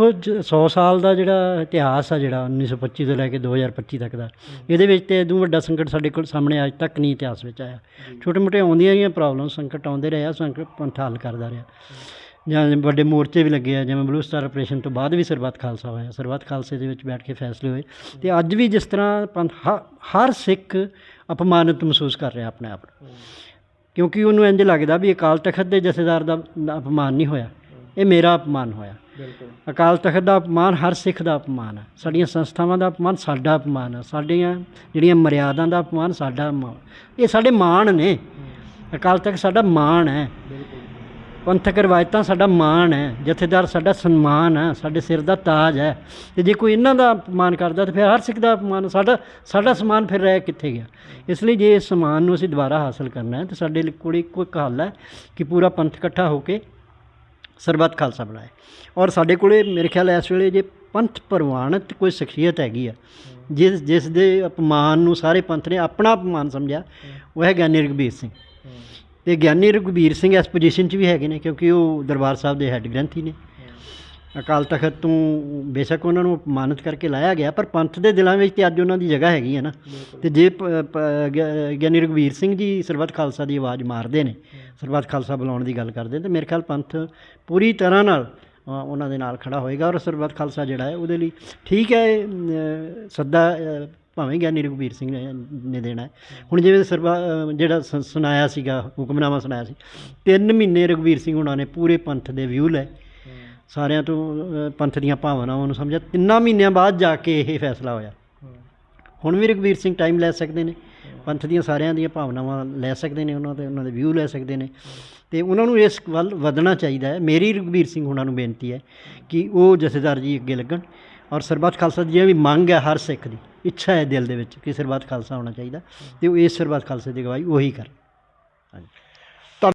ਦੇਖੋ 100 ਸਾਲ ਦਾ ਜਿਹੜਾ ਇਤਿਹਾਸ ਆ ਜਿਹੜਾ 1925 ਤੋਂ ਲੈ ਕੇ 2025 ਤੱਕ ਦਾ ਇਹਦੇ ਵਿੱਚ ਤੇ ਇਦੋਂ ਵੱਡਾ ਸੰਕਟ ਸਾਡੇ ਕੋਲ ਸਾਹਮਣੇ ਅੱਜ ਤੱਕ ਨਹੀਂ ਇਤਿਹਾਸ ਵਿੱਚ ਆਇਆ। ਛੋਟੇ ਮੋਟੇ ਆਉਂਦੀਆਂ ਰਹੀਆਂ ਪ੍ਰੋਬਲਮ ਸੰਕਟ ਆਉਂਦੇ ਰਹੇ ਆ ਸੰਕਟ ਪੰਥ ਹੱਲ ਕਰਦਾ ਰਿਹਾ। ਜਾਂ ਵੱਡੇ ਮੋਰਚੇ ਵੀ ਲੱਗੇ ਆ ਜਿਵੇਂ ਬਲੂ ਸਟਾਰ ਆਪਰੇਸ਼ਨ ਤੋਂ ਬਾਅਦ ਵੀ ਸਰਬੱਤ ਖਾਲਸਾ ਹੋਇਆ ਸਰਬੱਤ ਖਾਲਸੇ ਦੇ ਵਿੱਚ ਬੈਠ ਕੇ ਫੈਸਲੇ ਹੋਏ ਤੇ ਅੱਜ ਵੀ ਜਿਸ ਤਰ੍ਹਾਂ ਪੰਥ ਹਰ ਸਿੱਖ ਅਪਮਾਨਿਤ ਮਹਿਸੂਸ ਕਰ ਰਿਹਾ ਆਪਣੇ ਆਪ ਨੂੰ। ਕਿਉਂਕਿ ਉਹਨੂੰ ਇੰਜ ਲੱਗਦਾ ਵੀ ਅਕਾਲ ਤਖਤ ਦੇ ਜਥੇਦਾਰ ਦਾ ਅਪਮਾਨ ਨਹੀਂ ਹੋਇਆ। ਇਹ ਮੇਰਾ ਅਪਮਾਨ ਹੋਇਆ। ਬਿਲਕੁਲ। ਅਕਾਲ ਤਖਤ ਦਾ ਅਪਮਾਨ ਹਰ ਸਿੱਖ ਦਾ ਅਪਮਾਨ ਹੈ। ਸਾਡੀਆਂ ਸੰਸਥਾਵਾਂ ਦਾ ਅਪਮਾਨ ਸਾਡਾ ਅਪਮਾਨ ਹੈ। ਸਾਡੀਆਂ ਜਿਹੜੀਆਂ ਮਰਿਆਦਾ ਦਾ ਅਪਮਾਨ ਸਾਡਾ ਅਪਮਾਨ ਇਹ ਸਾਡੇ ਮਾਣ ਨੇ। ਅਕਾਲ ਤਖਤ ਸਾਡਾ ਮਾਣ ਹੈ। ਪੰਥਕ ਰਵਾਇਤਾਂ ਸਾਡਾ ਮਾਣ ਹੈ। ਜਥੇਦਾਰ ਸਾਡਾ ਸਨਮਾਨ ਹੈ। ਸਾਡੇ ਸਿਰ ਦਾ ਤਾਜ ਹੈ। ਤੇ ਜੇ ਕੋਈ ਇਹਨਾਂ ਦਾ ਅਪਮਾਨ ਕਰਦਾ ਤਾਂ ਫਿਰ ਹਰ ਸਿੱਖ ਦਾ ਅਪਮਾਨ ਸਾਡਾ ਸਾਡਾ ਸਮਾਨ ਫਿਰ ਰਹਿ ਕਿੱਥੇ ਗਿਆ? ਇਸ ਲਈ ਜੇ ਇਸ ਸਮਾਨ ਨੂੰ ਅਸੀਂ ਦੁਬਾਰਾ ਹਾਸਲ ਕਰਨਾ ਹੈ ਤਾਂ ਸਾਡੇ ਲਈ ਕੋਲ ਇੱਕੋ ਇੱਕ ਹੱਲ ਹੈ ਕਿ ਪੂਰਾ ਪੰਥ ਇਕੱਠਾ ਹੋ ਕੇ ਸਰਬੱਤ ਖਾਲਸਾ ਬਣਾਏ। ਔਰ ਸਾਡੇ ਕੋਲੇ ਮੇਰੇ ਖਿਆਲ ਇਸ ਵੇਲੇ ਜੇ ਪੰਥ ਪ੍ਰਵਾਨਿਤ ਕੋਈ ਸ਼ਖਸੀਅਤ ਹੈਗੀ ਆ ਜਿਸ ਜਿਸ ਦੇ ਅਪਮਾਨ ਨੂੰ ਸਾਰੇ ਪੰਥ ਨੇ ਆਪਣਾ ਅਪਮਾਨ ਸਮਝਿਆ ਉਹ ਹੈ ਗਿਆਨੀ ਰਘਬੀਰ ਸਿੰਘ। ਤੇ ਗਿਆਨੀ ਰਘਬੀਰ ਸਿੰਘ ਇਸ ਪੋਜੀਸ਼ਨ 'ਚ ਵੀ ਹੈਗੇ ਨੇ ਕਿਉਂਕਿ ਉਹ ਦਰਬਾਰ ਸਾਹਿਬ ਦੇ ਹੈੱਡ ਗ੍ਰੰਥੀ ਨੇ। ਅਕਾਲ ਤਖਤ ਤੋਂ ਬੇਸ਼ੱਕ ਉਹਨਾਂ ਨੂੰ ਅਪਮਾਨਿਤ ਕਰਕੇ ਲਾਇਆ ਗਿਆ, ਪਰ ਪੰਥ ਦੇ ਦਿਲਾਂ ਵਿੱਚ ਤੇ ਅੱਜ ਉਹਨਾਂ ਦੀ ਜਗ੍ਹਾ ਹੈਗੀ ਹੈ ਨਾ। ਤੇ ਜੇ ਪ- ਪ- ਗਿ- ਗਿਆਨੀ ਰਘਬੀਰ ਸਿੰਘ ਜੀ ਸਰਬੱਤ ਖਾਲਸਾ ਦੀ ਆਵਾਜ਼ ਮਾਰਦੇ ਨੇ, ਸਰਬੱਤ ਖਾਲਸਾ ਬੁਲਾਉਣ ਦੀ ਗੱਲ ਕਰਦੇ ਨੇ ਤੇ ਮੇਰੇ ਖਿਆਲ ਪੰਥ ਪੂਰੀ ਤਰ੍ਹਾਂ ਨਾਲ ਉਹਨਾਂ ਦੇ ਨਾਲ ਖੜਾ ਹੋਏਗਾ ਔਰ ਸਰਬੱਤ ਖਾਲਸਾ ਜਿਹੜਾ ਹੈ ਉਹਦੇ ਲਈ ਠੀਕ ਹੈ ਸੱਦਾ ਭਾਵੇਂ ਗਿਆਨੀ ਰਘਬੀਰ ਸਿੰਘ ਨੇ ਦੇਣਾ ਹੁਣ ਜਿਵੇਂ ਸਰਬਾ ਜਿਹੜਾ ਸੁ- ਸੁਣਾਇਆ ਸੀਗਾ, ਹੁਕਮਨਾਮਾ ਸੁਣਾਇਆ ਸੀ, ਤਿੰਨ ਮਹੀਨੇ ਰਘਬੀਰ ਸਿੰਘ ਉਹਨਾਂ ਨੇ ਪੂਰੇ ਪੰਥ ਦੇ ਵਿਊ ਲਏ। ਸਾਰਿਆਂ ਤੋਂ ਪੰਥ ਦੀਆਂ ਭਾਵਨਾਵਾਂ ਨੂੰ ਸਮਝਿਆ। ਤਿੰਨਾਂ ਮਹੀਨਿਆਂ ਬਾਅਦ ਜਾ ਕੇ ਇਹ ਫੈਸਲਾ ਹੋਇਆ। ਹੁਣ ਵੀ ਰਘਬੀਰ ਸਿੰਘ ਟਾਈਮ ਲੈ ਸਕਦੇ ਨੇ। ਪੰਥ ਦੀਆਂ ਸਾਰਿਆਂ ਦੀਆਂ ਭਾਵਨਾਵਾਂ ਲੈ ਸਕਦੇ ਨੇ ਉਹਨਾਂ ਦੇ ਉਹਨਾਂ ਦੇ ਵਿਊ ਲੈ ਸਕਦੇ ਨੇ। ਤੇ ਉਹਨਾਂ ਨੂੰ ਇਸ ਵੱਲ ਵਧਣਾ ਚਾਹੀਦਾ ਹੈ। ਮੇਰੀ ਰਘਬੀਰ ਸਿੰਘ ਉਹਨਾਂ ਨੂੰ ਬੇਨਤੀ ਹੈ ਕਿ ਉਹ ਜਥੇਦਾਰ ਜੀ ਅੱਗੇ ਲੱਗਣ ਔਰ ਸਰਬੱਤ ਖਾਲਸਾ ਦੀ ਵੀ ਮੰਗ ਹੈ ਹਰ ਸਿੱਖ ਦੀ, ਇੱਛਾ ਹੈ ਦਿਲ ਦੇ ਵਿੱਚ ਕਿ ਸਰਬੱਤ ਖਾਲਸਾ ਹੋਣਾ ਚਾਹੀਦਾ ਤੇ ਉਹ ਇਸ ਸਰਬੱਤ ਖਾਲਸੇ ਦੀ ਅਗਵਾਈ ਉਹੀ ਕਰ ਹਾਂਜੀ।